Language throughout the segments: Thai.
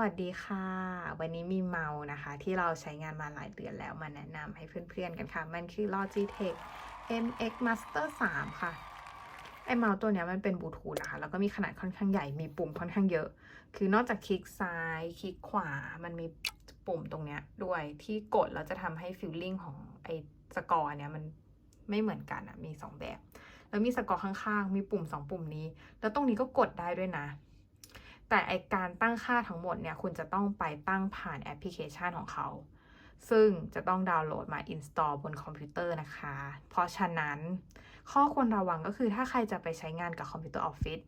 วัสดีค่ะ วันนี้มีเมาส์นะคะ ที่เราใช้งานมาหลายเดือนแล้วมาแนะนำให้เพื่อนๆกันค่ะ มันคือ Logitech MX Master 3 ค่ะ ไอเมาส์ตัวเนี้ยมันเป็นบลูทูธนะคะ แล้วก็มีขนาดค่อนข้างใหญ่ มีปุ่มค่อนข้างเยอะ คือนอกจากคลิกซ้าย คลิกขวา มันมีปุ่มตรงเนี้ยด้วยที่กดแล้วจะทำให้ฟิลลิ่งของไอสกอร์เนี้ยมันไม่เหมือนกันอะมีสองแบบ แล้วมีสกอร์ข้างๆ มีปุ่มสองปุ่มนี้ แล้วตรงนี้ก็กดได้ด้วยนะ แต่ไอการตั้งค่าทั้งหมดเนี่ยคุณจะต้องไปตั้งผ่านแอปพลิเคชันของเขา ซึ่งจะต้องดาวน์โหลดมา install บนคอมพิวเตอร์นะคะ เพราะฉะนั้นข้อควรระวังก็คือถ้าใครจะไปใช้งานกับคอมพิวเตอร์ออฟฟิศ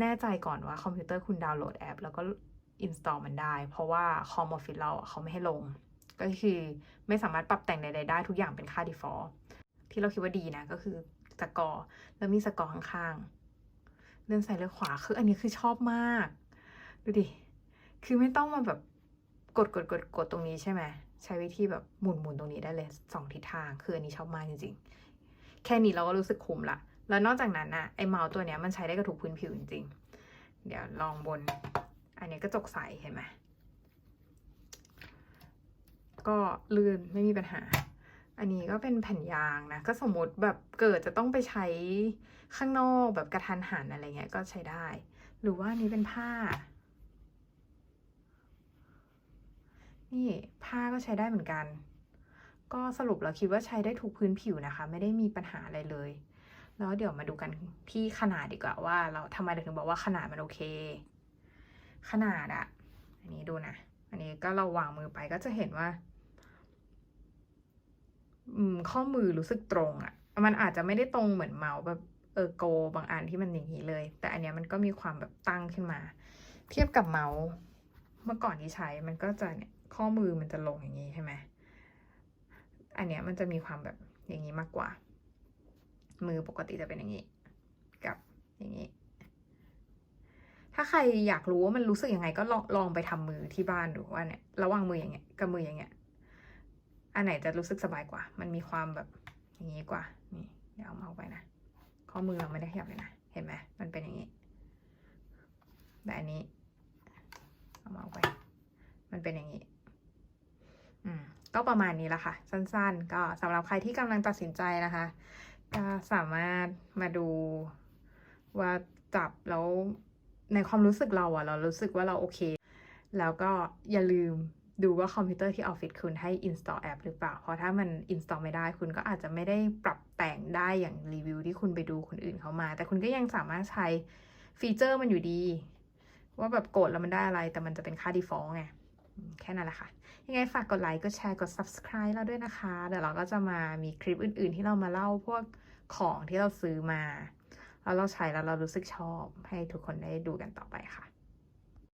แน่ใจก่อนว่าคอมพิวเตอร์คุณดาวน์โหลดแอป แล้วก็ install มันได้ เพราะว่าคอมออฟฟิศเราเขาไม่ให้ลง ก็คือไม่สามารถปรับแต่งใดๆได้ทุกอย่างเป็นค่า default ที่เราคิดว่าดีนะก็คือสกอร์แล้วมีสกอร์ข้างๆ เลื่อนซ้ายเลือขวาคืออันนี้คือชอบมาก ดูดิ คือไม่ต้องมาแบบกดกดกดกดตรงนี้ใช่ไหมใช้วิธีแบบหมุนหมุนตรงนี้ได้เลยสองทิศทาง คืออันนี้ชอบมากจริงๆ แค่นี้เราก็รู้สึกคุ้มละ แล้วนอกจากนั้นนะไอเมาส์ตัวเนี้ยมันใช้ได้กับทุกพื้นผิวจริงๆ เดี๋ยวลองบน อันนี้กระจกใสเห็นไหมก็ลื่นไม่มีปัญหา อันนี้ก็เป็นแผ่นยางนะ ก็สมมติแบบเกิดจะต้องไปใช้ข้างนอกแบบกระทันหันอะไรเงี้ยก็ใช้ได้ หรือว่านี้เป็นผ้า นี่ผ้าก็ใช้ได้เหมือนกัน ก็สรุปเราคิดว่าใช้ได้ทุกพื้นผิวนะคะ ไม่ได้มีปัญหาอะไรเลย แล้วเดี๋ยวมาดูกันที่ขนาดดีกว่าว่า เราทำไมเราถึงบอกว่าขนาดมันโอเค ขนาดอะอันนี้ดูนะ อันนี้ก็เราวางมือไปก็จะเห็นว่า ข้อมือรู้สึกตรงอะ่ะ มันอาจจะไม่ได้ตรงเหมือนเมาส์แบบเออโก บางอันที่มันอย่างนี้เลย แต่อันเนี้ยมันก็มีความแบบตั้งขึ้นมา เทียบกับเมาส์เมื่อก่อนที่ใช้มันก็จะเนี่ยข้อมือมันจะลงอย่างนี้ใช่ไหมอันเนี้ยมันจะมีความแบบอย่างนี้มากกว่า มือปกติจะเป็นอย่างนี้ กับอย่างนี้ ถ้าใครอยากรู้ว่ามันรู้สึกยังไง ก็ลองลองไปทำมือที่บ้านดูว่าเนี่ยระหว่างมืออย่างเงี้ยกับมืออย่างเงี้ย อันไหนจะรู้สึกสบายกว่า มันมีความแบบอย่างนี้กว่า นี่เดี๋ยวเอาเมาส์ไปนะ ข้อมือเราไม่ได้ขยับเลยนะ เห็นไหมมันเป็นอย่างนี้ แต่อันนี้ เอาเมาส์ไป มันเป็นอย่างนี้ อืม ก็ประมาณนี้ละค่ะ สั้นๆ ก็สำหรับใครที่กำลังตัดสินใจนะคะ ก็สามารถมาดูว่าจับแล้วในความรู้สึกเราอะเรารู้สึกว่าเราโอเค แล้วก็อย่าลืม ดูว่าคอมพิวเตอร์ที่ออฟฟิศคุณให้ install แอปหรือเปล่า เพราะถ้ามัน install ไม่ได้คุณก็อาจจะไม่ได้ปรับแต่งได้อย่างรีวิวที่คุณไปดูคนอื่นเขามา แต่คุณก็ยังสามารถใช้ฟีเจอร์มันอยู่ดี ว่าแบบกดแล้วมันได้อะไร แต่มันจะเป็นค่า default ไงแค่นั้นแหละค่ะ ยังไงฝากกดไลค์ กดแชร์ กด subscribe เราด้วยนะคะ เดี๋ยวเราก็จะมามีคลิปอื่น ๆ ที่เรามาเล่าพวกของที่เราซื้อมา แล้วเราใช้แล้วเรารู้สึกชอบให้ทุกคนได้ดูกันต่อไปค่ะ